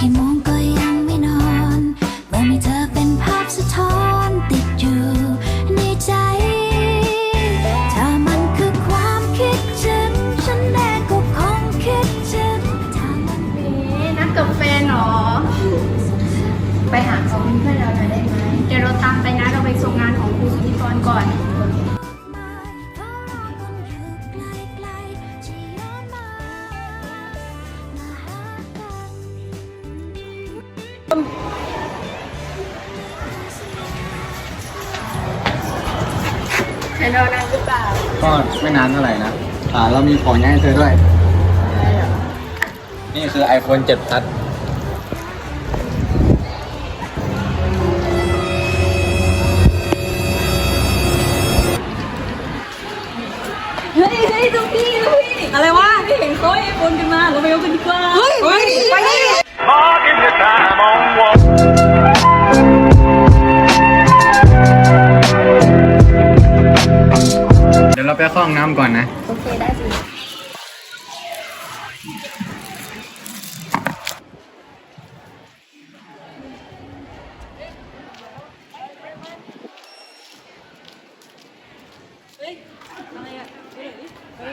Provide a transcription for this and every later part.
จะ เห็นเรานานหรือเปล่าก็ไม่นานเท่าไหร่นะอ่าเรามีของให้เธอด้วย นี่คือ iPhone 7 Plus อะไรวะไม่เห็นเขาไอ้คนกันมา เราไปยกกันดีกว่า เฮ้ย ไปดิไปดิ Marking the ไปเข้าห้องน้ำก่อนนะ โอเคได้สิไอ้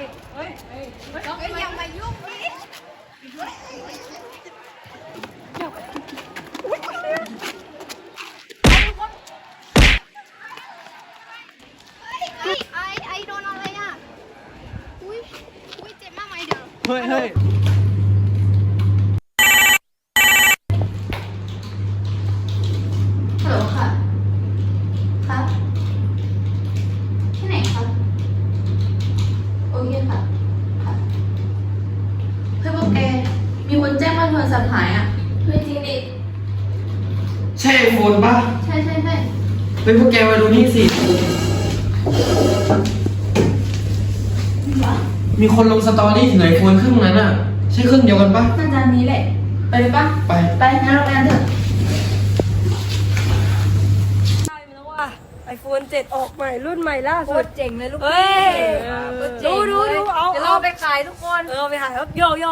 ไอ้ไอ้โดนอะไรอะ อุ้ยอุ้ยเจ็บมากไหม เดี๋ยวเฮ้ยเฮ้ยฮัลโหลค่ะ ครับ ที่ไหนครับ โอเคค่ะ ค่ะ เฮ้ยพวกแก มีคนแจ้งว่าโทรศัพท์หายอะเฮ้ยจริงดิ ใช่ไอโฟนป่ะใช่ใช่ใช่เฮ้ยพวกแกมาดูนี่สิ มีคนลงสตอรี่ถึงไอโฟนเครื่องนั้นอะ ใช่เครื่องเดียวกันป่ะน่าจะอันนี้แหละ ไปเลยปะไป ไปงั้นเราไปกันเถอะ ได้มาแล้วว่ะไอโฟน7ออกใหม่รุ่นใหม่ล่าสุดเจ๋งเลยลูกเฮ้ยดูดูดูเอา เดี๋ยวเราไปขายทุกคน เออไปขายครับโยโย่